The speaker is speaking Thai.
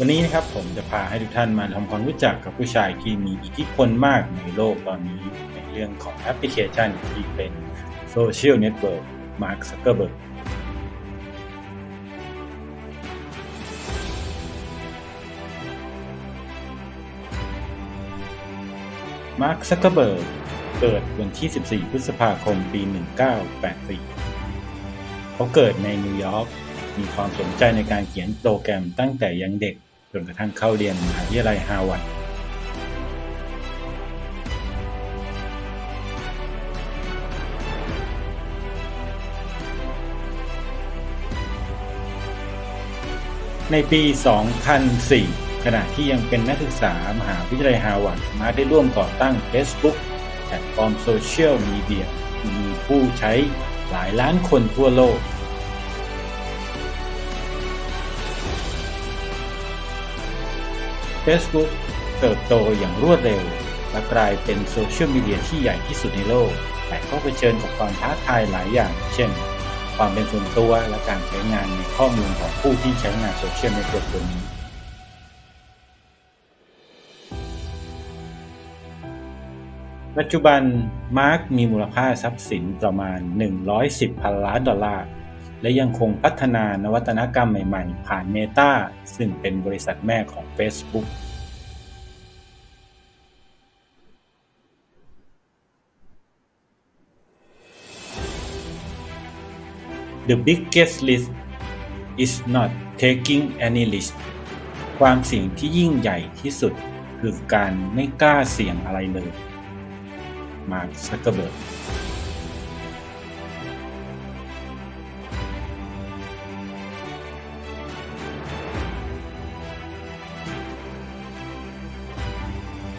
วันนี้นะครับผมจะพาให้ทุกท่านมาทำความรู้จักกับผู้ชายที่มีอิทธิพลมากในโลกตอนนี้ในเรื่องของแอปพลิเคชันที่เป็นโซเชียลเน็ตเวิร์กมาร์คซักเกอร์เบิร์กมาร์คซักเกอร์เบิร์กเกิดวันที่ 14 พฤษภาคม ปี 1984 เขาเกิดในนิวยอร์กมีความสนใจในการเขียนโปรแกรมตั้งแต่ยังเด็ก จนกระทั่งเข้าเรียนมหาวิทยาลัยฮาร์วาร์ดในปี 2004 ขณะที่ยังเป็นนักศึกษามหาวิทยาลัยฮาร์วาร์ดมาได้ร่วมก่อตั้ง Facebook แพลตฟอร์มโซเชียลมีเดียที่มีผู้ใช้หลายล้านคนทั่วโลก Facebook เติบโตอย่างรวดเร็ว และกลายเป็นโซเชียลมีเดียที่ใหญ่ที่สุดในโลก แต่ก็เผชิญกับความท้าทายหลายอย่าง เช่น ความเป็นส่วนตัวและการใช้งานในข้อมูลของผู้ที่ใช้งานโซเชียลเน็ตเวิร์กตัวนี้ปัจจุบันมาร์กมีมูลค่าทรัพย์สินประมาณ 110 พันล้านดอลลาร์ และยังคงพัฒนานวัตกรรมใหม่ๆ ผ่าน Meta ซึ่งเป็นบริษัทแม่ของ Facebook The biggest list is not taking any risk ความเสี่ยงที่ยิ่งใหญ่ที่สุดคือการไม่กล้าเสี่ยงอะไรเลย มาร์คซักเกอร์เบิร์ก